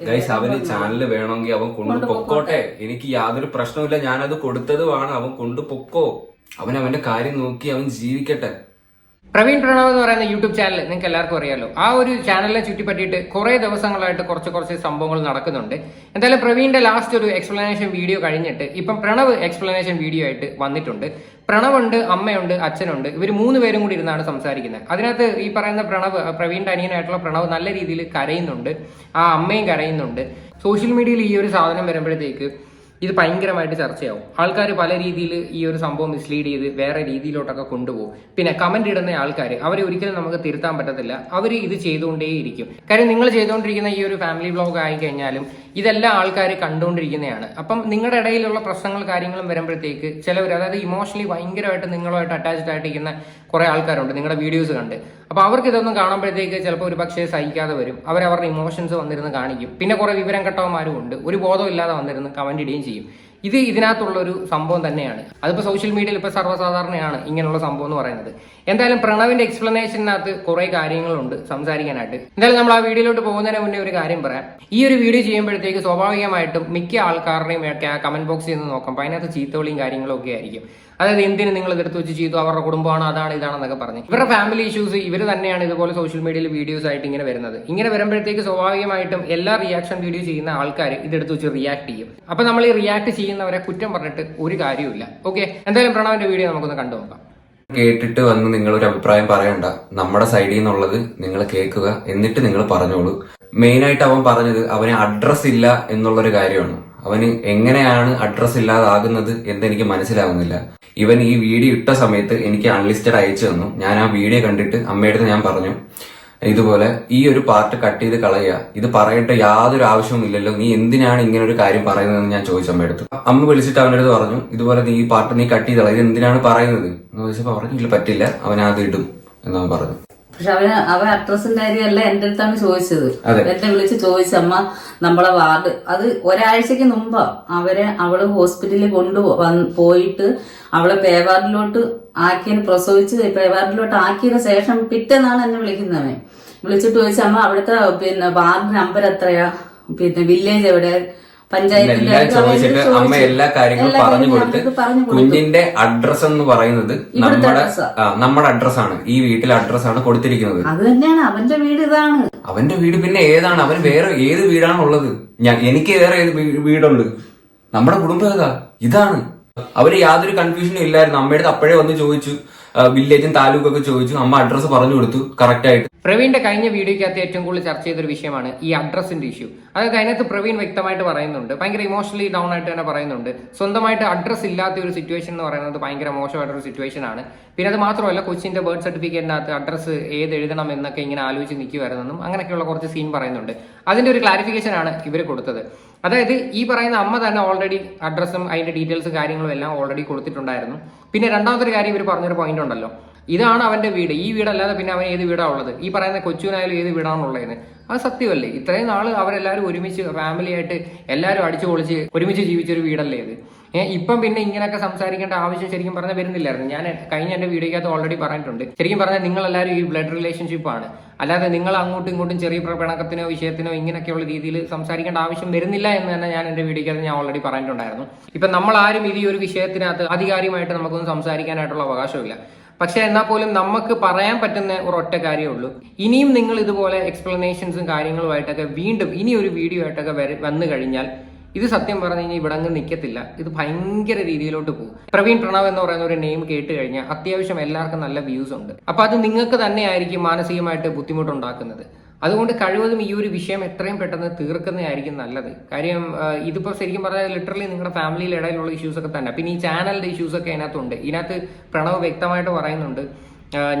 Guys അവന് channel വേണമെങ്കിൽ അവൻ കൊണ്ടു പൊക്കോട്ടെ. എനിക്ക് യാതൊരു പ്രശ്നവുമില്ല. ഞാനത് കൊടുത്തതുമാണ്. അവൻ കൊണ്ടു പൊക്കോ. അവൻ അവന്റെ കാര്യം നോക്കി അവൻ ജീവിക്കട്ടെ. പ്രവീൺ പ്രണവ് എന്ന് പറയുന്ന യൂട്യൂബ് ചാനൽ നിങ്ങൾക്ക് എല്ലാവർക്കും അറിയാലോ. ആ ഒരു ചാനലിനെ ചുറ്റിപ്പറ്റിയിട്ട് കുറെ ദിവസങ്ങളായിട്ട് കുറച്ച് കുറച്ച് സംഭവങ്ങൾ നടക്കുന്നുണ്ട്. എന്തായാലും പ്രവീണിന്റെ ലാസ്റ്റ് ഒരു എക്സ്പ്ലനേഷൻ വീഡിയോ കഴിഞ്ഞിട്ട് ഇപ്പം പ്രണവ് എക്സ്പ്ലനേഷൻ വീഡിയോ ആയിട്ട് വന്നിട്ടുണ്ട്. പ്രണവുണ്ട് അമ്മയുണ്ട് അച്ഛനുണ്ട്. ഇവർ മൂന്ന് പേരും കൂടി ഇരുന്നാണ് സംസാരിക്കുന്നത്. അതിനകത്ത് ഈ പറയുന്ന പ്രണവ് പ്രവീണിന്റെ അനിയനായിട്ടുള്ള പ്രണവ് നല്ല രീതിയിൽ കരയുന്നുണ്ട്. ആ അമ്മയും കരയുന്നുണ്ട്. സോഷ്യൽ മീഡിയയിൽ ഈ ഒരു സാധനം വരുമ്പോഴത്തേക്ക് ഇത് ഭയങ്കരമായിട്ട് ചർച്ചയാവും. ആൾക്കാർ പല രീതിയിൽ ഈ ഒരു സംഭവം മിസ്ലീഡ് ചെയ്ത് വേറെ രീതിയിലോട്ടൊക്കെ കൊണ്ടുപോകും. പിന്നെ കമന്റ് ഇടുന്ന ആൾക്കാർ അവരെ ഒരിക്കലും നമുക്ക് തിരുത്താൻ പറ്റത്തില്ല. അവർ ഇത് ചെയ്തുകൊണ്ടേയിരിക്കും. കാര്യം നിങ്ങൾ ചെയ്തുകൊണ്ടിരിക്കുന്ന ഈ ഒരു ഫാമിലി ബ്ലോഗ് ആയി കഴിഞ്ഞാലും ഇതെല്ലാം ആൾക്കാർ കണ്ടുകൊണ്ടിരിക്കുന്നതാണ്. അപ്പം നിങ്ങളുടെ ഇടയിലുള്ള പ്രശ്നങ്ങൾ കാര്യങ്ങളും വരുമ്പോഴത്തേക്ക് ചിലവർ അതായത് ഇമോഷണലി ഭയങ്കരമായിട്ട് നിങ്ങളുമായിട്ട് അറ്റാച്ച്ഡ് ആയിട്ടിരിക്കുന്ന കുറേ ആൾക്കാരുണ്ട് നിങ്ങളുടെ വീഡിയോസ് കണ്ട്. അപ്പൊ അവർക്ക് ഇതൊന്നും കാണുമ്പോഴത്തേക്ക് ചിലപ്പോൾ ഒരു പക്ഷേ സഹിക്കാതെ വരും. അവരുടെ ഇമോഷൻസ് വന്നിരുന്ന് കാണിക്കും. പിന്നെ കുറെ വിവരം കെട്ടവന്മാരും ഉണ്ട്. ഒരു ബോധം ഇല്ലാതെ വന്നിരുന്ന് കമന്റ് ഇടുകയും ചെയ്യും. ഇത് ഇതിനകത്തുള്ള ഒരു സംഭവം തന്നെയാണ്. അതിപ്പോ സോഷ്യൽ മീഡിയയിൽ ഇപ്പൊ സർവസാധാരണയാണ് ഇങ്ങനെയുള്ള സംഭവം എന്ന് പറയുന്നത്. എന്തായാലും പ്രണവിന്റെ എക്സ്പ്ലനേഷനകത്ത് കുറെ കാര്യങ്ങളുണ്ട് സംസാരിക്കാനായിട്ട്. എന്തായാലും നമ്മൾ ആ വീഡിയോയിലോട്ട് പോകുന്നതിന് മുന്നേ ഒരു കാര്യം പറയാം. ഈ ഒരു വീഡിയോ ചെയ്യുമ്പോഴത്തേക്ക് സ്വാഭാവികമായിട്ടും മിക്ക ആൾക്കാരുടെയും കമന്റ് ബോക്സിൽ നിന്ന് നോക്കുമ്പോൾ അതിനകത്ത് ചീത്തവിളിയും കാര്യങ്ങളും ഒക്കെ ആയിരിക്കും. അതായത് എന്തിന് നിങ്ങൾ ഇതെടുത്ത് വെച്ച് ചെയ്തു? അവരുടെ കുടുംബമാണ് അതാണ് ഇതാണെന്നൊക്കെ പറഞ്ഞു. ഇവരുടെ ഫാമിലി ഇഷ്യൂസ് ഇവർ തന്നെയാണ് ഇതുപോലെ സോഷ്യൽ മീഡിയയിൽ വീഡിയോസ് ആയിട്ട് ഇങ്ങനെ വരുന്നത്. ഇങ്ങനെ വരുമ്പോഴത്തേക്ക് സ്വാഭാവികമായിട്ടും എല്ലാ റിയാക്ഷൻ വീഡിയോ ചെയ്യുന്ന ആൾക്കാർ ഇതെടുത്ത് വെച്ച് റിയാക്ട് ചെയ്യും. അപ്പൊ നമ്മൾ ഈ റിയാക്ട് ചെയ്യുന്നവരെ കുറ്റം പറഞ്ഞിട്ട് ഒരു കാര്യമില്ല ഓക്കെ എന്തായാലും പ്രണവിന്റെ വീഡിയോ നമുക്കൊന്ന് കണ്ടു നോക്കാം. കേട്ടിട്ട് വന്ന് നിങ്ങൾ ഒരു അഭിപ്രായം പറയണ്ട. നമ്മുടെ സൈഡിൽ നിന്നുള്ളത് നിങ്ങൾ കേൾക്കുക. എന്നിട്ട് നിങ്ങൾ പറഞ്ഞോളൂ. മെയിൻ ആയിട്ട് അവൻ പറഞ്ഞത് അവന് അഡ്രസ് ഇല്ല എന്നുള്ളൊരു കാര്യമാണ്. അവന് എങ്ങനെയാണ് അഡ്രസ് ഇല്ലാതാകുന്നത് എന്നെനിക്ക് മനസ്സിലാവുന്നില്ല. ഇവൻ ഈ വീഡിയോ ഇട്ട സമയത്ത് എനിക്ക് അൺലിസ്റ്റഡ് അയച്ചു തന്നു. ഞാൻ ആ വീഡിയോ കണ്ടിട്ട് അമ്മയുടെ ഞാൻ പറഞ്ഞു ഇതുപോലെ ഈ ഒരു പാർട്ട് കട്ട് ചെയ്ത് കളയുക. ഇത് പറയേണ്ട യാതൊരു ആവശ്യവും ഇല്ലല്ലോ. നീ എന്തിനാണ് ഇങ്ങനെ ഒരു കാര്യം പറയുന്നതെന്ന് ഞാൻ ചോദിച്ചു അമ്മയെടുത്ത് അമ്മ വിളിച്ചിട്ട് അവന്റെ അടുത്ത് പറഞ്ഞു ഇതുപോലെ നീ ഈ പാർട്ട് നീ കട്ട് ചെയ്ത് കളയുക. ഇത് എന്തിനാണ് പറയുന്നത്? എന്ന് ചോദിച്ചപ്പോൾ പറഞ്ഞു ഇല്ല പറ്റില്ല. അവൻ അത് ഇടും എന്നവൻ പറഞ്ഞു പക്ഷെ അവന് അവൻ അഡ്രസ്സിന്റെ കാര്യമല്ല എന്റെ അടുത്താണ് ചോദിച്ചത്. എന്നെ വിളിച്ച് ചോദിച്ചമ്മ നമ്മളെ വാർഡ് അത് ഒരാഴ്ചക്ക് മുമ്പ് അവരെ അവൾ ഹോസ്പിറ്റലിൽ കൊണ്ടു പോയിട്ട് അവളെ പേവാർഡിലോട്ട് ആക്കിയതിന് പ്രസവിച്ച് പേവാർഡിലോട്ട് ആക്കിയതിന് ശേഷം പിറ്റേന്നാണ് എന്നെ വിളിക്കുന്നവൻ. വിളിച്ചിട്ട് ചോദിച്ച അമ്മ അവിടുത്തെ പിന്നെ വാർഡ് നമ്പർ എത്രയാ? പിന്നെ വില്ലേജ് എവിടെ? എല്ലാം ചോദിച്ചിട്ട് അമ്മ എല്ലാ കാര്യങ്ങളും പറഞ്ഞു കൊടുത്ത്. കുഞ്ഞിന്റെ അഡ്രസ് എന്ന് പറയുന്നത് നമ്മുടെ നമ്മുടെ അഡ്രസ് ആണ് നമ്മുടെ അഡ്രസ്സാണ് ഈ വീട്ടിലെ അഡ്രസ്സാണ് കൊടുത്തിരിക്കുന്നത്. അത് തന്നെയാണ്. അവന്റെ വീട് ഇതാണ്. അവന്റെ വീട് പിന്നെ ഏതാണ്? അവൻ വേറെ ഏത് വീടാണ് ഉള്ളത്? ഞാൻ എനിക്ക് വേറെ ഏത് വീടുണ്ട്? നമ്മുടെ കുടുംബം ഇതാണ്. അവർ യാതൊരു കൺഫ്യൂഷനും ഇല്ലായിരുന്നു. അമ്മയുടെ അപ്പോഴേ വന്ന് ചോദിച്ചു. വില്ലേജും താലൂക്കും ഒക്കെ ചോദിച്ചു. അമ്മ അഡ്രസ്സ് പറഞ്ഞു കൊടുത്തു. കറക്റ്റ് ആയിട്ട്. പ്രവീണിന്റെ കഴിഞ്ഞ വീഡിയോയ്ക്കകത്ത് ഏറ്റവും കൂടുതൽ ചർച്ച ചെയ്തൊരു വിഷയമാണ് ഈ അഡ്രസ്സിന്റെ ഇഷ്യൂ അതായത് അതിനകത്ത് പ്രവീൺ വ്യക്തമായിട്ട് പറയുന്നുണ്ട്. ഭയങ്കര ഇമോഷണലി ഡൗൺ ആയിട്ട് തന്നെ പറയുന്നുണ്ട്. സ്വന്തമായിട്ട് അഡ്രസ്സ് ഇല്ലാത്ത ഒരു സിറ്റുവേഷൻ എന്ന് പറയുന്നത് ഭയങ്കര മോശമായിട്ടൊരു സിറ്റുവേഷൻ ആണ്. പിന്നെ അത് മാത്രമല്ല കൊച്ചിന്റെ ബർത്ത് സർട്ടിഫിക്കറ്റിനകത്ത് അഡ്രസ്സ് ഏത് എഴുതണം എന്നൊക്കെ ഇങ്ങനെ ആലോചിച്ച് നിൽക്കുമായിരുന്നെന്നും അങ്ങനെയൊക്കെയുള്ള കുറച്ച് സീൻ പറയുന്നുണ്ട്. അതിന്റെ ഒരു ക്ലാരിഫിക്കേഷൻ ആണ് ഇവർ കൊടുത്തത്. അതായത് ഈ പറയുന്ന അമ്മ തന്നെ ഓൾറെഡി അഡ്രസ്സും അതിന്റെ ഡീറ്റെയിൽസ് കാര്യങ്ങളും എല്ലാം ഓൾറെഡി കൊടുത്തിട്ടുണ്ടായിരുന്നു. പിന്നെ രണ്ടാമത്തെ കാര്യം ഇവർ പറഞ്ഞൊരു പോയിന്റ് ഉണ്ടല്ലോ. ഇതാണ് അവന്റെ വീട്. ഈ വീടല്ലാതെ പിന്നെ അവൻ ഏത് വീടാ ഉള്ളത്? ഈ പറയുന്ന കൊച്ചുവിനായാലും ഏത് വീടാണുള്ളതെന്ന് അത് സത്യമല്ലേ? ഇത്രയും നാൾ അവരെല്ലാവരും ഒരുമിച്ച് ഫാമിലി ആയിട്ട് എല്ലാവരും അടിച്ചു പൊളിച്ച് ഒരുമിച്ച് ജീവിച്ചൊരു വീടല്ലേ ഇത്? ഇപ്പം പിന്നെ ഇങ്ങനെയൊക്കെ സംസാരിക്കേണ്ട ആവശ്യം ശരിക്കും പറഞ്ഞാൽ വരുന്നില്ലായിരുന്നു. ഞാൻ കഴിഞ്ഞ എന്റെ വീഡിയോക്കകത്ത് ഓൾറെഡി പറഞ്ഞിട്ടുണ്ട്. ശരിക്കും പറഞ്ഞാൽ നിങ്ങൾ എല്ലാവരും ഈ ബ്ലഡ് റിലേഷൻഷിപ്പ് ആണ്. അല്ലാതെ നിങ്ങൾ അങ്ങോട്ടും ഇങ്ങോട്ടും ചെറിയ പ്രപണക്കത്തിനോ വിഷയത്തിനോ ഇങ്ങനെയൊക്കെയുള്ള രീതിയിൽ സംസാരിക്കേണ്ട ആവശ്യം വരുന്നില്ല എന്ന് തന്നെ ഞാൻ എന്റെ വീഡിയോക്കകത്ത് ഞാൻ ഓൾറെഡി പറഞ്ഞിട്ടുണ്ടായിരുന്നു. ഇപ്പൊ നമ്മൾ ആരും ഇത് ഈ ഒരു വിഷയത്തിനകത്ത് അധികാരികമായിട്ട് നമുക്കൊന്നും സംസാരിക്കാനായിട്ടുള്ള അവകാശമില്ല പക്ഷെ എന്നാൽ പോലും നമുക്ക് പറയാൻ പറ്റുന്ന ഒരു ഒറ്റ കാര്യമേ ഉള്ളൂ. ഇനിയും നിങ്ങൾ ഇതുപോലെ എക്സ്പ്ലനേഷൻസും കാര്യങ്ങളുമായിട്ടൊക്കെ വീണ്ടും ഇനി ഒരു വീഡിയോ ആയിട്ടൊക്കെ വന്നു കഴിഞ്ഞാൽ ഇത് സത്യം പറഞ്ഞു കഴിഞ്ഞാൽ ഇവിടെ അങ്ങ് നിൽക്കത്തില്ല ഇത് ഭയങ്കര രീതിയിലോട്ട് പോകും. പ്രവീൺ പ്രണവ് എന്ന് പറയുന്ന ഒരു നെയിം കേട്ട് കഴിഞ്ഞാൽ അത്യാവശ്യം എല്ലാവർക്കും നല്ല വ്യൂസ് ഉണ്ട്. അപ്പൊ അത് നിങ്ങൾക്ക് തന്നെ ആയിരിക്കും മാനസികമായിട്ട് ബുദ്ധിമുട്ടുണ്ടാക്കുന്നത്. അതുകൊണ്ട് കഴിവതും ഈ ഒരു വിഷയം എത്രയും പെട്ടെന്ന് തീർക്കുന്നതായിരിക്കും നല്ലത്. കാര്യം ഇതിപ്പോ ശരിക്കും പറഞ്ഞാൽ ലിറ്ററലി നിങ്ങളുടെ ഫാമിലിയിൽ ഇടയിലുള്ള ഇഷ്യൂസ് ഒക്കെ തന്നെ. പിന്നെ ഈ ചാനലിന്റെ ഇഷ്യൂസ് ഒക്കെ ഇതിനകത്തുണ്ട് ഇതിനകത്ത് പ്രണവ് വ്യക്തമായിട്ട് പറയുന്നുണ്ട്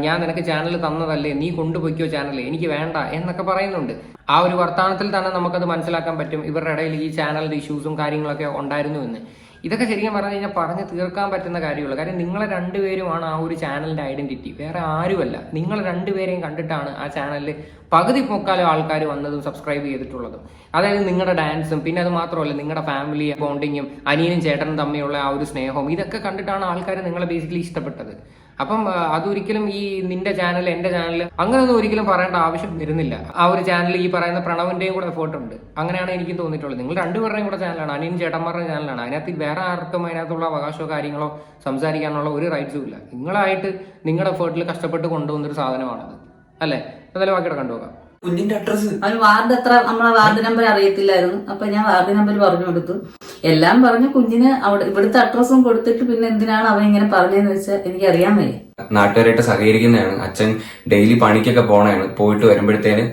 ഞാൻ നിനക്ക് ചാനൽ തന്നതല്ലേ നീ കൊണ്ടുപോയിക്കോ ചാനൽ എനിക്ക് വേണ്ട എന്നൊക്കെ പറയുന്നുണ്ട്. ആ ഒരു വർത്തമാനത്തിൽ തന്നെ നമുക്കത് മനസ്സിലാക്കാൻ പറ്റും ഇവരുടെ ഇടയിൽ ഈ ചാനലിന്റെ ഇഷ്യൂസും കാര്യങ്ങളൊക്കെ ഉണ്ടായിരുന്നു എന്ന്. ഇതൊക്കെ ശരിക്കും പറഞ്ഞു കഴിഞ്ഞാൽ പറഞ്ഞ് തീർക്കാൻ പറ്റുന്ന കാര്യമുള്ളൂ. കാര്യം നിങ്ങളെ രണ്ടുപേരുമാണ് ആ ഒരു ചാനലിന്റെ ഐഡന്റിറ്റി വേറെ ആരുമല്ല. നിങ്ങൾ രണ്ടുപേരെയും കണ്ടിട്ടാണ് ആ ചാനലിൽ പകുതി പൊക്കാലും ആൾക്കാർ വന്നതും സബ്സ്ക്രൈബ് ചെയ്തിട്ടുള്ളതും. അതായത് നിങ്ങളുടെ ഡാൻസും പിന്നെ അത് മാത്രമല്ല നിങ്ങളുടെ ഫാമിലി ബോണ്ടിങ്ങും അനിയനും ചേട്ടനും തമ്മിലുള്ള ആ ഒരു സ്നേഹവും ഇതൊക്കെ കണ്ടിട്ടാണ് ആൾക്കാർ നിങ്ങളെ ബേസിക്കലി ഇഷ്ടപ്പെട്ടത്. അപ്പം അതൊരിക്കലും ഈ നിന്റെ ചാനൽ എന്റെ ചാനൽ അങ്ങനെയൊന്നും ഒരിക്കലും പറയേണ്ട ആവശ്യം വരുന്നില്ല. ആ ഒരു ചാനൽ ഈ പറയുന്ന പ്രണവിന്റെയും കൂടെ എഫേർട്ട് ഉണ്ട് അങ്ങനെയാണ് എനിക്ക് തോന്നിയിട്ടുള്ളത്. നിങ്ങൾ രണ്ടുപേരുടെയും കൂടെ ചാനലാണ് അനിയൻ ചേട്ടന്മാരുടെ ചാനലാണ് അതിനകത്ത് വേറെ ആർക്കും അതിനകത്തുള്ള അവകാശമോ കാര്യങ്ങളോ സംസാരിക്കാനുള്ള ഒരു റൈറ്റ്സും ഇല്ല. നിങ്ങളായിട്ട് നിങ്ങളുടെ എഫേർട്ടിൽ കഷ്ടപ്പെട്ട് കൊണ്ടുവന്നൊരു സാധനമാണത്. അല്ലേ? എന്തായാലും ബാക്കിയുടെ കണ്ടുപോകാം കുഞ്ഞിന്റെ അഡ്രസ് അവന് വാർഡ് അത്ര നമ്മളെ വാർഡ് നമ്പർ അറിയത്തില്ലായിരുന്നു. അപ്പൊ ഞാൻ വാർഡ് നമ്പർ പറഞ്ഞു കൊടുത്തു. എല്ലാം പറഞ്ഞു കുഞ്ഞിന് അവിടെ ഇവിടുത്തെ അഡ്രസ്സും കൊടുത്തിട്ട് പിന്നെ എന്തിനാണ് അവൻ ഇങ്ങനെ പറഞ്ഞതെന്ന് വെച്ചാൽ എനിക്ക് അറിയാൻ വയ്യ. നാട്ടുകാരായിട്ട് സഹകരിക്കുന്നതാണ്. അച്ഛൻ ഡെയിലി പണിക്കൊക്കെ പോണതാണ് പോയിട്ട് വരുമ്പോഴത്തേന്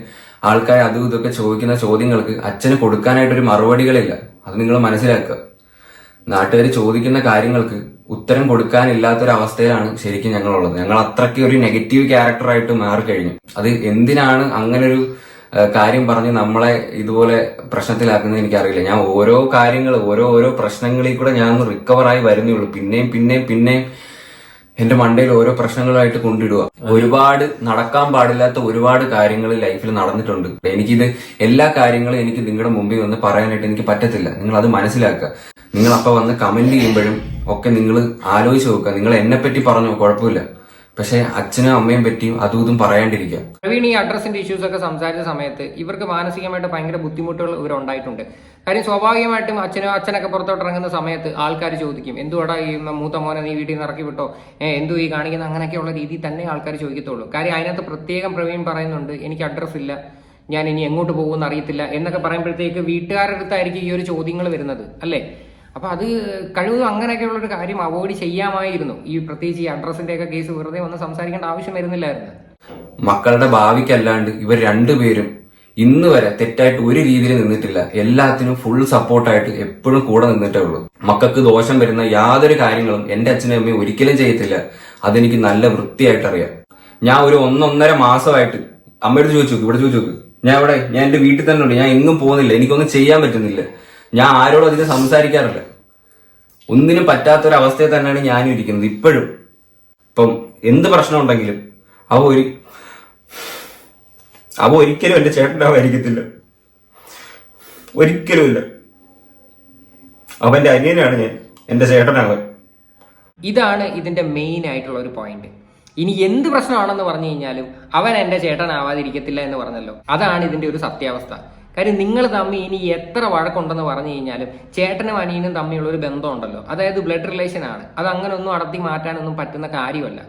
ആൾക്കാർ അതും ഇതൊക്കെ ചോദിക്കുന്ന ചോദ്യങ്ങൾക്ക് അച്ഛന് കൊടുക്കാനായിട്ടൊരു മറുപടികളില്ല. അത് നിങ്ങൾ മനസ്സിലാക്കുക. നാട്ടുകാർ ചോദിക്കുന്ന കാര്യങ്ങൾക്ക് ഉത്തരം കൊടുക്കാനില്ലാത്തൊരവസ്ഥയിലാണ് ശരിക്കും ഞങ്ങളുള്ളത്. ഞങ്ങൾ അത്രയ്ക്ക് ഒരു നെഗറ്റീവ് ക്യാരക്ടറായിട്ട് മാറിക്കഴിഞ്ഞു. അത് എന്തിനാണ് അങ്ങനൊരു കാര്യം പറഞ്ഞ് നമ്മളെ ഇതുപോലെ പ്രശ്നത്തിലാക്കുന്നത് എനിക്കറിയില്ല. ഞാൻ ഓരോ കാര്യങ്ങൾ ഓരോ ഓരോ പ്രശ്നങ്ങളിൽ കൂടെ ഞാൻ ആയി വരുന്നേ ഉള്ളൂ പിന്നെയും പിന്നെയും പിന്നെയും എന്റെ മണ്ടയിൽ ഓരോ പ്രശ്നങ്ങളായിട്ട് കൊണ്ടിടുക. ഒരുപാട് നടക്കാൻ പാടില്ലാത്ത ഒരുപാട് കാര്യങ്ങൾ ലൈഫിൽ നടന്നിട്ടുണ്ട്. എനിക്കിത് എല്ലാ കാര്യങ്ങളും എനിക്ക് നിങ്ങളുടെ മുമ്പിൽ വന്ന് പറയാനായിട്ട് എനിക്ക് പറ്റത്തില്ല. നിങ്ങൾ അത് മനസ്സിലാക്കുക. നിങ്ങൾ അപ്പൊ വന്ന് കമന്റ് ചെയ്യുമ്പോഴും ഒക്കെ നിങ്ങൾ ആലോചിച്ച് നോക്കുക. നിങ്ങൾ എന്നെ പറ്റി പറഞ്ഞു കുഴപ്പമില്ല. പക്ഷെ അച്ഛനും അമ്മയും പറ്റിയും അതും ഇതും പറയാണ്ടിരിക്കുക. പ്രവീൺ ഈ അഡ്രസ്സിന്റെ ഇഷ്യൂസ് ഒക്കെ സംസാരിച്ച സമയത്ത് ഇവർക്ക് മാനസികമായിട്ട് ഭയങ്കര ബുദ്ധിമുട്ടുകൾ ഇവർ ഉണ്ടായിട്ടുണ്ട്. കാര്യം സ്വാഭാവികമായിട്ടും അച്ഛനും അച്ഛനൊക്കെ പുറത്തോട്ട് ഇറങ്ങുന്ന സമയത്ത് ആൾക്കാർ ചോദിക്കും എന്തുവാടാ ഈ മൂത്ത മോനെ നീ വീട്ടിൽ നിന്ന് ഇറക്കി വിട്ടോ? എന്തു ഈ കാണിക്കുന്ന? അങ്ങനെയൊക്കെയുള്ള രീതിയിൽ തന്നെ ആൾക്കാർ ചോദിക്കത്തുള്ളൂ. കാര്യം അതിനകത്ത് പ്രത്യേകം പ്രവീൺ പറയുന്നുണ്ട് എനിക്ക് അഡ്രസ് ഇല്ല ഞാൻ ഇനി എങ്ങോട്ട് പോകുമെന്ന് അറിയത്തില്ല എന്നൊക്കെ പറയുമ്പോഴത്തേക്ക് വീട്ടുകാരുടെ അടുത്തായിരിക്കും ഈ ഒരു ചോദ്യങ്ങൾ വരുന്നത് അല്ലേ? അപ്പൊ അത് കഴിവതും അങ്ങനെയൊക്കെയുള്ള ഒരു കാര്യം അവോയ്ഡ് ചെയ്യാമായിരുന്നു. ഈ പ്രത്യേകിച്ച് ഈ അഡ്രസ്സിന്റെ ഒക്കെ കേസ് വെറുതെ ഒന്ന് സംസാരിക്കേണ്ട ആവശ്യം വരുന്നില്ലായിരുന്നു. മക്കളുടെ ഭാവിക്കല്ലാണ്ട് ഇവർ രണ്ടുപേരും ഇന്ന് വരെ തെറ്റായിട്ട് ഒരു രീതിയിൽ നിന്നിട്ടില്ല. എല്ലാത്തിനും ഫുൾ സപ്പോർട്ടായിട്ട് എപ്പോഴും കൂടെ നിന്നിട്ടേ ഉള്ളൂ. മക്കൾക്ക് ദോഷം വരുന്ന യാതൊരു കാര്യങ്ങളും എന്റെ അച്ഛനും അമ്മയും ഒരിക്കലും ചെയ്യത്തില്ല. അതെനിക്ക് നല്ല വൃത്തിയായിട്ട് അറിയാം. ഞാൻ ഒരു ഒന്നൊന്നര മാസമായിട്ട് അമ്മയോട് ചോദിച്ചു ഇവിടെ ചോദിച്ചു ഞാൻ ഇവിടെ ഞാൻ എന്റെ വീട്ടിൽ തന്നെ ഉണ്ട്. ഞാൻ എങ്ങും പോകുന്നില്ല. എനിക്കൊന്നും ചെയ്യാൻ പറ്റുന്നില്ല. ഞാൻ ആരോടും അധികം സംസാരിക്കാറില്ല. ഒന്നിനും പറ്റാത്തൊരവസ്ഥയിൽ തന്നെയാണ് ഞാനും ഇരിക്കുന്നത് ഇപ്പോഴും. ഇപ്പം എന്ത് പ്രശ്നം ഉണ്ടെങ്കിലും അവ ഒരു അവ ഒരിക്കലും എന്റെ ചേട്ടനാവായിരിക്കത്തില്ല ഒരിക്കലുമില്ല അവന്റെ അനിയനാണ് ഞാൻ എന്റെ ചേട്ടനാവൻ. ഇതാണ് ഇതിന്റെ മെയിൻ ആയിട്ടുള്ള ഒരു പോയിന്റ് ഇനി എന്ത് പ്രശ്നമാണെന്ന് പറഞ്ഞു കഴിഞ്ഞാലും അവൻ എന്റെ ചേട്ടനാവാതിരിക്കത്തില്ല എന്ന് പറഞ്ഞല്ലോ. അതാണ് ഇതിന്റെ ഒരു സത്യാവസ്ഥ. കാര്യം നിങ്ങൾ തമ്മിൽ ഇനി എത്ര വഴക്കുണ്ടെന്ന് പറഞ്ഞു കഴിഞ്ഞാലും ചേട്ടനും അനിയനും തമ്മിലുള്ള ഒരു ബന്ധമുണ്ടല്ലോ. അതായത് ബ്ലഡ് റിലേഷൻ ആണ്. അത് അങ്ങനെ ഒന്നും അടത്തി മാറ്റാനൊന്നും പറ്റുന്ന കാര്യമല്ല.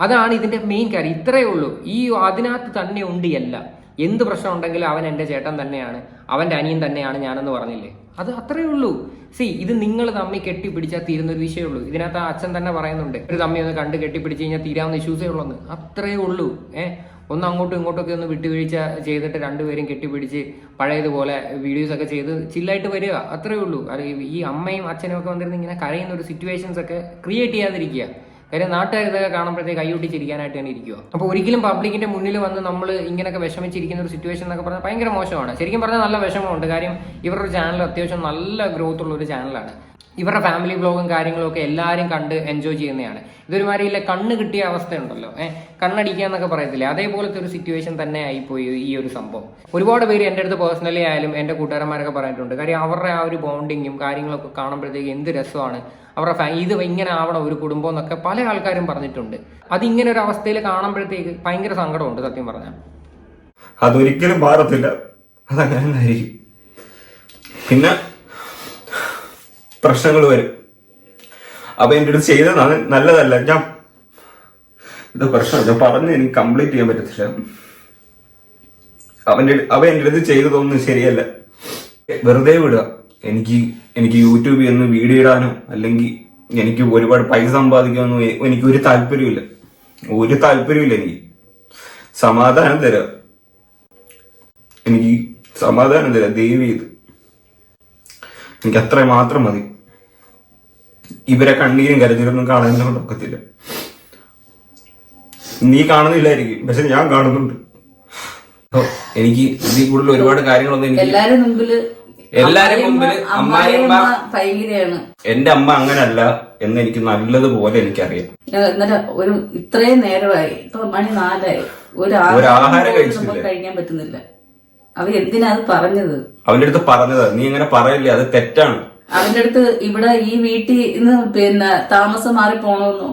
അതാണ് ഇതിന്റെ മെയിൻ കാര്യം. ഇത്രയേ ഉള്ളൂ. ഈ അതിനകത്ത് തന്നെ ഉണ്ട് എല്ലാം. എന്ത് പ്രശ്നം ഉണ്ടെങ്കിലും അവൻ എന്റെ ചേട്ടൻ തന്നെയാണ്. അവന്റെ അനിയൻ തന്നെയാണ് ഞാനെന്ന് പറഞ്ഞില്ലേ? അത് അത്രയേ ഉള്ളൂ. സി ഇത് നിങ്ങൾ തമ്മി കെട്ടിപ്പിടിച്ചാൽ തീരുന്ന ഒരു വിഷയമുള്ളൂ ഇതിനകത്ത് ആ അച്ഛൻ തന്നെ പറയുന്നുണ്ട്. ഒരു തമ്മി ഒന്ന് കണ്ട് കെട്ടിപ്പിടിച്ച് കഴിഞ്ഞാൽ തീരാവുന്ന ഇഷ്യൂസേ ഉള്ളൂ അത്രയേ ഉള്ളൂ. ഏഹ് ഒന്ന് അങ്ങോട്ടും ഇങ്ങോട്ടൊക്കെ ഒന്ന് വിട്ടുവീഴ്ച ചെയ്തിട്ട് രണ്ടുപേരും കെട്ടിപ്പിടിച്ച് പഴയതുപോലെ വീഡിയോസ് ഒക്കെ ചെയ്ത് ചില്ലായിട്ട് വരിക. അത്രയേ ഉള്ളൂ. അല്ലെങ്കിൽ ഈ അമ്മയും അച്ഛനും ഒക്കെ വന്നിരുന്ന് ഇങ്ങനെ കരയുന്ന ഒരു സിറ്റുവേഷൻസ് ഒക്കെ ക്രിയേറ്റ് ചെയ്യാതിരിക്കുക. കാര്യം നാട്ടുകാർ ഇതൊക്കെ കാണുമ്പോഴത്തേക്ക് കൈയൊട്ടിച്ചിരിക്കാനായിട്ട് തന്നെ ഇരിക്കുക അപ്പോൾ ഒരിക്കലും പബ്ലിക്കിന്റെ മുന്നിൽ വന്ന് നമ്മൾ ഇങ്ങനെയൊക്കെ വിഷമിച്ചിരിക്കുന്ന ഒരു സിറ്റുവേഷൻ എന്നൊക്കെ പറഞ്ഞാൽ ഭയങ്കര മോശമാണ്. ശരിക്കും പറഞ്ഞാൽ നല്ല വിഷമമുണ്ട്. കാര്യം ഇവരുടെ ചാനൽ അത്യാവശ്യം നല്ല ഗ്രോത്ത് ഉള്ള ഒരു ചാനലാണ് ഇവരുടെ ഫാമിലി വ്ലോഗും കാര്യങ്ങളും ഒക്കെ എല്ലാവരും കണ്ട് എൻജോയ് ചെയ്യുന്നതാണ് ഇതൊരുമാതിരിയില്ല കണ്ണ് കിട്ടിയ അവസ്ഥയുണ്ടല്ലോ. ഏഹ് കണ്ണടിക്കുക എന്നൊക്കെ പറയത്തില്ലേ? അതേപോലത്തെ ഒരു സിറ്റുവേഷൻ തന്നെ ആയിപ്പോയി ഈ ഒരു സംഭവം. ഒരുപാട് പേര് എന്റെ അടുത്ത് പേഴ്സണലി ആയാലും എന്റെ കൂട്ടുകാരന്മാരൊക്കെ പറഞ്ഞിട്ടുണ്ട്. കാര്യം അവരുടെ ആ ഒരു ബോണ്ടിങ്ങും കാര്യങ്ങളൊക്കെ കാണുമ്പോഴത്തേക്ക് എന്ത് രസമാണ്. അവരുടെ ഫാ ഇത് ഇങ്ങനെ ആവണം ഒരു കുടുംബം എന്നൊക്കെ പല ആൾക്കാരും പറഞ്ഞിട്ടുണ്ട്. അത് ഇങ്ങനെ ഒരു അവസ്ഥയിൽ കാണുമ്പോഴത്തേക്ക് ഭയങ്കര സങ്കടമുണ്ട് സത്യം പറഞ്ഞാൽ. അതൊരിക്കലും മാറത്തില്ല. അതങ്ങനെ പിന്നെ പ്രശ്നങ്ങൾ വരും. അപ്പൊ എന്റെ അടുത്ത് ചെയ്തതാണ് നല്ലതല്ല. ഞാൻ ഇത് പ്രശ്നം. ഞാൻ പറഞ്ഞ് എനിക്ക് കംപ്ലീറ്റ് ചെയ്യാൻ പറ്റത്തില്ല. അവന്റെ അവ എന്റെ അടുത്ത് ചെയ്തതൊന്നും ശരിയല്ല. വെറുതെ വിടുക. എനിക്ക് എനിക്ക് യൂട്യൂബിൽ ഒന്ന് വീഡിയോ ഇടാനോ അല്ലെങ്കിൽ എനിക്ക് ഒരുപാട് പൈസ സമ്പാദിക്കാനോ എനിക്ക് ഒരു താല്പര്യമില്ല ഒരു താല്പര്യമില്ല എനിക്ക്. സമാധാനം തരാം. എനിക്ക് സമാധാനം തരാം. ദൈവം ചെയ്ത്. എനിക്ക് അത്ര മാത്രം മതി. ഇവരെ കണ്ണീരും കരഞ്ഞിരൊന്നും കാണാനൊന്നും ഒക്കത്തില്ല. നീ കാണുന്നില്ലായിരിക്കും. പക്ഷെ ഞാൻ കാണുന്നുണ്ട്. എനിക്ക് ഇതിൽ കൂടുതൽ ഒരുപാട് കാര്യങ്ങളൊന്നും എനിക്ക് എല്ലാരും മുമ്പിൽ ഭയങ്കരയാണ് എന്റെ അമ്മ അങ്ങനല്ല എന്ന് എനിക്ക് നല്ലതുപോലെ എനിക്കറിയാം. എന്നിട്ട് ഒരു ഇത്രയും നേരമായി ഇപ്പൊ മണി നാലായി. ഒരു ആഹാരം കഴിക്കാൻ പറ്റുന്നില്ല. അവർ എന്തിനാ അത് പറഞ്ഞത്? അവന്റെ അടുത്ത് പറഞ്ഞത്. നീ അങ്ങനെ പറയല്ലേ അത് തെറ്റാണ്. അവന്റെ അടുത്ത് ഇവിടെ ഈ വീട്ടിൽ നിന്ന് പിന്നെ താമസം മാറി പോണോന്നോ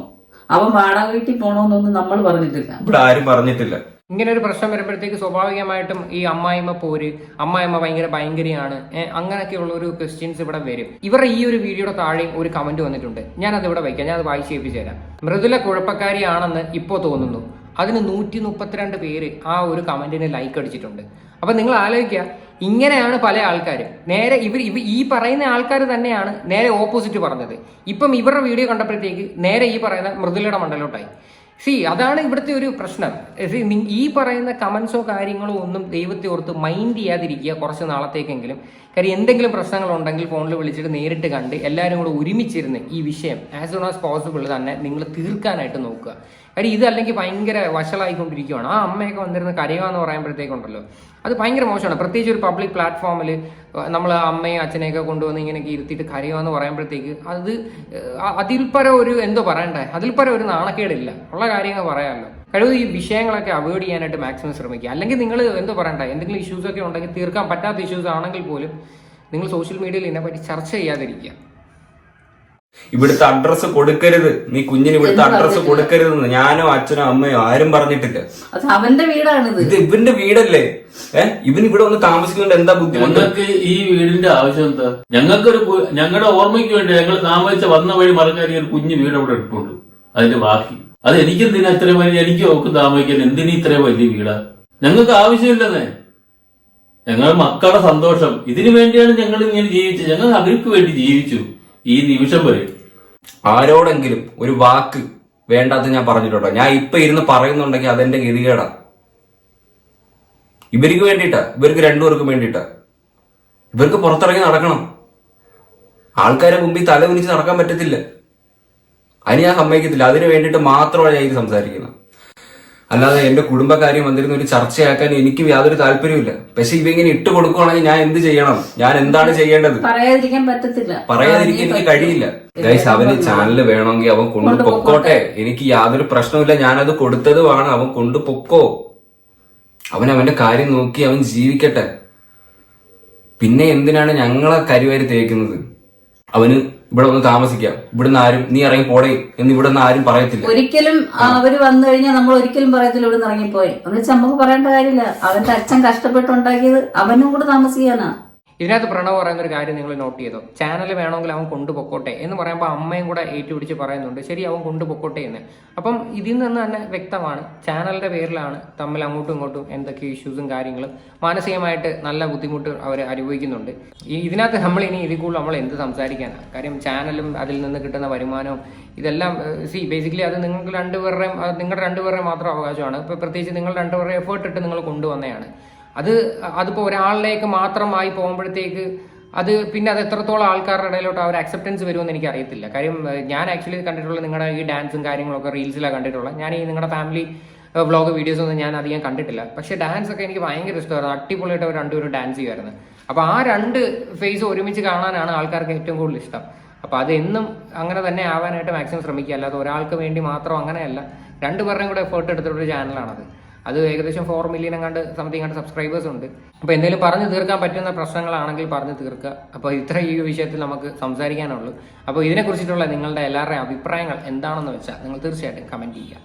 അവൻ വാടക വീട്ടിൽ പോണോന്നൊന്നും നമ്മൾ പറഞ്ഞിട്ടില്ല. ഇവിടെ ആരും പറഞ്ഞിട്ടില്ല. ഇങ്ങനെ ഒരു പ്രശ്നം വരുമ്പോഴത്തേക്ക് സ്വാഭാവികമായിട്ടും ഈ അമ്മായിമ്മ പോര്. അമ്മായിമ്മ ഭയങ്കര ഭയങ്കരയാണ്. അങ്ങനെയൊക്കെ അങ്ങനെയൊക്കെയുള്ള ഒരു ക്വസ്റ്റ്യൻസ് ഇവിടെ വരും. ഇവരുടെ ഈ ഒരു വീഡിയോയുടെ താഴെ ഒരു കമന്റ് വന്നിട്ടുണ്ട്. ഞാൻ അത് ഇവിടെ വയ്ക്കാം. ഞാൻ അത് വായിച്ച് ഏൽപ്പിച്ചുതരാം മൃദുല കുഴപ്പക്കാരിയാണെന്ന് ഇപ്പോൾ തോന്നുന്നു. അതിന് നൂറ്റി മുപ്പത്തിരണ്ട് പേര് ആ ഒരു കമന്റിന് ലൈക്ക് അടിച്ചിട്ടുണ്ട്. അപ്പൊ നിങ്ങൾ ആലോചിക്കുക ഇങ്ങനെയാണ് പല ആൾക്കാരും. നേരെ ഇവർ ഇവ ഈ പറയുന്ന ആൾക്കാർ തന്നെയാണ് നേരെ ഓപ്പോസിറ്റ് പറഞ്ഞത്. ഇപ്പം ഇവരുടെ വീഡിയോ കണ്ടപ്പോഴത്തേക്ക് നേരെ ഈ പറയുന്ന മൃദുലയുടെ മണ്ടലോട്ടായി. സി അതാണ് ഇവിടുത്തെ ഒരു പ്രശ്നം. ഈ പറയുന്ന കമൻസോ കാര്യങ്ങളോ ഒന്നും ദൈവത്തെ ഓർത്ത് മൈൻഡ് ചെയ്യാതിരിക്കുക കുറച്ച് നാളത്തേക്കെങ്കിലും. കാര്യം എന്തെങ്കിലും പ്രശ്നങ്ങൾ ഉണ്ടെങ്കിൽ ഫോണിൽ വിളിച്ചിട്ട് നേരിട്ട് കണ്ട് എല്ലാവരും കൂടെ ഒരുമിച്ചിരുന്ന് ഈ വിഷയം ആസ് സൂൺ ആസ് പോസിബിൾ തന്നെ നിങ്ങൾ തീർക്കാനായിട്ട് നോക്കുക. കാര്യം ഇതല്ലെങ്കിൽ ഭയങ്കര വഷളായിക്കൊണ്ടിരിക്കുകയാണ് ആ അമ്മയൊക്കെ വന്നിരുന്ന കരയുകയെന്ന് പറയുമ്പോഴത്തേക്കുണ്ടല്ലോ. അത് ഭയങ്കര മോശമാണ്. പ്രത്യേകിച്ച് ഒരു പബ്ലിക് പ്ലാറ്റ്ഫോമിൽ നമ്മൾ അമ്മയും അച്ഛനെയൊക്കെ കൊണ്ടുവന്ന് ഇങ്ങനെയൊക്കെ ഇരുത്തിയിട്ട് കരയുകയെന്ന് പറയുമ്പോഴത്തേക്ക് അത് അതിൽപ്പര അതിൽ പരം ഒരു എന്തോ പറയണ്ടേ? അതിൽപ്പര പരം ഒരു നാണക്കേടില്ല. ഉള്ള കാര്യങ്ങൾ പറയാമല്ലോ. കഴിവ് ഈ വിഷയങ്ങളൊക്കെ അവോയ്ഡ് ചെയ്യാനായിട്ട് മാക്സിമം ശ്രമിക്കുക. അല്ലെങ്കിൽ നിങ്ങൾ എന്തോ പറയണ്ട? എന്തെങ്കിലും ഇഷ്യൂസ് ഒക്കെ ഉണ്ടെങ്കിൽ തീർക്കാൻ പറ്റാത്ത ഇഷ്യൂസ് ആണെങ്കിൽ പോലും നിങ്ങൾ സോഷ്യൽ മീഡിയയിൽ ഇതിനെപ്പറ്റി ചർച്ച ചെയ്യാതിരിക്കുക. ഇവിടുത്തെ അഡ്രസ് കൊടുക്കരുത്. നീ കുഞ്ഞിന് ഇവിടുത്തെ അഡ്രസ്? കൊടുക്കരുതെന്ന് ഞാനോ അച്ഛനോ അമ്മയോ ആരും പറഞ്ഞിട്ടില്ല. അത് അവന്റെ വീടാണിത്. ഇത് ഇവന്റെ വീടല്ലേ? ഏഹ് ഇവൻ ഇവിടെ ഒന്ന് താമസിക്കുന്നുണ്ട്. എന്താ ബുദ്ധിമുട്ട് ഞങ്ങൾക്ക് ഈ വീടിന്റെ ആവശ്യം എന്താ? ഞങ്ങൾക്കൊരു ഒരു ഞങ്ങളുടെ ഓർമ്മയ്ക്ക് വേണ്ടി ഞങ്ങൾ താമസിച്ച വന്ന വഴി മറക്കാൻ ഒരു കുഞ്ഞു വീട് അവിടെ ഇട്ടുണ്ട് അതിന്റെ ബാക്കി. അത് എനിക്കെന്തിനാ ഇത്രയും വലിയ എനിക്ക് ഓക്ക് താമസിക്കാൻ എന്തിനാ ഇത്രയും വലിയ വീടാ? ഞങ്ങൾക്ക് ആവശ്യമില്ലെന്നേ. ഞങ്ങളുടെ മക്കളുടെ സന്തോഷം. ഇതിനു വേണ്ടിയാണ് ഞങ്ങൾ ഇങ്ങനെ ജീവിച്ചത്. ഞങ്ങൾ അവർക്ക് വേണ്ടി ജീവിച്ചു. ഈ നിമിഷം വരെ. ആരോടെങ്കിലും ഒരു വാക്ക് വേണ്ടാത്ത ഞാൻ പറഞ്ഞിട്ടുണ്ടോ? ഞാൻ ഇപ്പൊ ഇരുന്ന് പറയുന്നുണ്ടെങ്കിൽ അതെന്റെ ഗതികേടാ. ഇവർക്ക് വേണ്ടിയിട്ടാ. ഇവർക്ക് രണ്ടുപേർക്കും വേണ്ടിയിട്ടാ. ഇവർക്ക് പുറത്തിറങ്ങി നടക്കണം. ആൾക്കാരെ മുമ്പിൽ തല കുനിച്ച് നടക്കാൻ പറ്റത്തില്ല. അതിന് ഞാൻ സമ്മതിക്കത്തില്ല. അതിന് വേണ്ടിയിട്ട് മാത്രമാണ് ഞാൻ ഇത് സംസാരിക്കുന്നത്. അല്ലാതെ എന്റെ കുടുംബക്കാര്യം വന്നിരുന്ന ഒരു ചർച്ചയാക്കാൻ എനിക്ക് യാതൊരു താല്പര്യമില്ല പക്ഷെ ഇവ ഇങ്ങനെ ഇട്ട് കൊടുക്കുവാണെങ്കിൽ ഞാൻ എന്ത് ചെയ്യണം? ഞാൻ എന്താണ് ചെയ്യേണ്ടത്? പറയാതിരിക്കാൻ പറ്റത്തില്ല. പറയാതിരിക്കാൻ എനിക്ക് കഴിയില്ല. ഗൈസ് അവന് ചാനൽ വേണമെങ്കിൽ അവൻ കൊണ്ടു പൊക്കോട്ടെ. എനിക്ക് യാതൊരു പ്രശ്നമില്ല ഞാനത് കൊടുത്തതുമാണ്. അവൻ കൊണ്ടു പൊക്കോ. അവൻ അവന്റെ കാര്യം നോക്കി അവൻ ജീവിക്കട്ടെ. പിന്നെ എന്തിനാണ് ഞങ്ങളെ കരിവാരി തേക്കുന്നത്? അവന് ഇവിടെ ഒന്ന് താമസിക്കാം. ഇവിടുന്ന് ആരും നീ ഇറങ്ങി പോടേ എന്ന് ഇവിടെ നിന്ന് ആരും പറയത്തില്ല. ഒരിക്കലും അവർ വന്നു കഴിഞ്ഞാൽ നമ്മൾ ഒരിക്കലും പറയത്തില്ല ഇവിടെ നിന്ന് ഇറങ്ങിപ്പോയി. എന്ന് വെച്ചാൽ നമുക്ക് പറയേണ്ട കാര്യമില്ല. അവന്റെ അച്ഛൻ കഷ്ടപ്പെട്ടുണ്ടാക്കിയത് അവനും കൂടെ താമസിക്കാനാ. ഇതിനകത്ത് പ്രണവ് പറയുന്ന ഒരു കാര്യം നിങ്ങൾ നോട്ട് ചെയ്തോ? ചാനൽ വേണമെങ്കിൽ അവൻ കൊണ്ടുപൊക്കോട്ടെ എന്ന് പറയുമ്പോൾ അമ്മയും കൂടെ ഏറ്റുപിടിച്ച് പറയുന്നുണ്ട് ശരി അവൻ കൊണ്ടുപൊക്കോട്ടെ എന്ന്. അപ്പം ഇതിൽ നിന്ന് തന്നെ വ്യക്തമാണ് ചാനലിന്റെ പേരിലാണ് തമ്മിൽ അങ്ങോട്ടും ഇങ്ങോട്ടും എന്തൊക്കെ ഇഷ്യൂസും കാര്യങ്ങളും മാനസികമായിട്ട് നല്ല ബുദ്ധിമുട്ട് അവർ അനുഭവിക്കുന്നുണ്ട്. ഈ ഇതിനകത്ത് നമ്മൾ ഇനി ഇതിൽ കൂടുതൽ നമ്മൾ എന്ത് സംസാരിക്കാനാണ് കാര്യം ചാനലും അതിൽ നിന്ന് കിട്ടുന്ന വരുമാനവും ഇതെല്ലാം സി ബേസിക്കലി അത് നിങ്ങൾക്ക് രണ്ടുപേരുടെയും നിങ്ങളുടെ രണ്ടുപേരുടെയും മാത്രം അവകാശമാണ്. ഇപ്പൊ പ്രത്യേകിച്ച് നിങ്ങൾ രണ്ടുപേരുടെ എഫേർട്ട് ഇട്ട് നിങ്ങൾ കൊണ്ടുവന്നതാണ്. അത് അതിപ്പോൾ ഒരാളിലേക്ക് മാത്രമായി പോകുമ്പോഴത്തേക്ക് അത് പിന്നെ അത് എത്രത്തോളം ആൾക്കാരുടെ ഇടയിലോട്ട് ആ ഒരു അക്സെപ്റ്റൻസ് വരുമെന്ന് എനിക്ക് അറിയത്തില്ല കാര്യം ഞാൻ ആക്ച്വലി കണ്ടിട്ടുള്ള നിങ്ങളുടെ ഈ ഡാൻസും കാര്യങ്ങളൊക്കെ റീൽസിലാണ് കണ്ടിട്ടുള്ളത് ഞാൻ ഈ നിങ്ങളുടെ ഫാമിലി വ്ളോഗ് വീഡിയോസ് ഒന്നും ഞാൻ അധികം കണ്ടിട്ടില്ല. പക്ഷേ ഡാൻസ് ഒക്കെ എനിക്ക് ഭയങ്കര ഇഷ്ടമായിരുന്നു അടിപൊളിയായിട്ട് അവർ രണ്ടുപേരും ഡാൻസ് ചെയ്യുമായിരുന്നു അപ്പോൾ ആ രണ്ട് ഫേസ് ഒരുമിച്ച് കാണാനാണ് ആൾക്കാർക്ക് ഏറ്റവും കൂടുതൽ ഇഷ്ടം. അപ്പോൾ അത് എന്നും അങ്ങനെ തന്നെ ആവാനായിട്ട് മാക്സിമം ശ്രമിക്കുക. അല്ലാതെ ഒരാൾക്ക് വേണ്ടി മാത്രം അങ്ങനെയല്ല. രണ്ടുപേരുടെയും കൂടെ എഫേർട്ട് എടുത്തിട്ടൊരു ചാനലാണത് അത് ഏകദേശം ഫോർ മില്യൺ അങ്ങാണ്ട് സംതിങ് കണ്ട് സബ്സ്ക്രൈബേഴ്സ് ഉണ്ട്. അപ്പോൾ എന്തെങ്കിലും പറഞ്ഞു തീർക്കാൻ പറ്റുന്ന പ്രശ്നങ്ങളാണെങ്കിൽ പറഞ്ഞു തീർക്കുക. അപ്പോൾ ഇത്ര ഈ വിഷയത്തിൽ നമുക്ക് സംസാരിക്കാനുള്ളൂ. അപ്പോൾ ഇതിനെക്കുറിച്ചിട്ടുള്ള നിങ്ങളുടെ എല്ലാവരുടെയും അഭിപ്രായങ്ങൾ എന്താണെന്ന് വെച്ചാൽ നിങ്ങൾ തീർച്ചയായിട്ടും കമന്റ് ചെയ്യുക.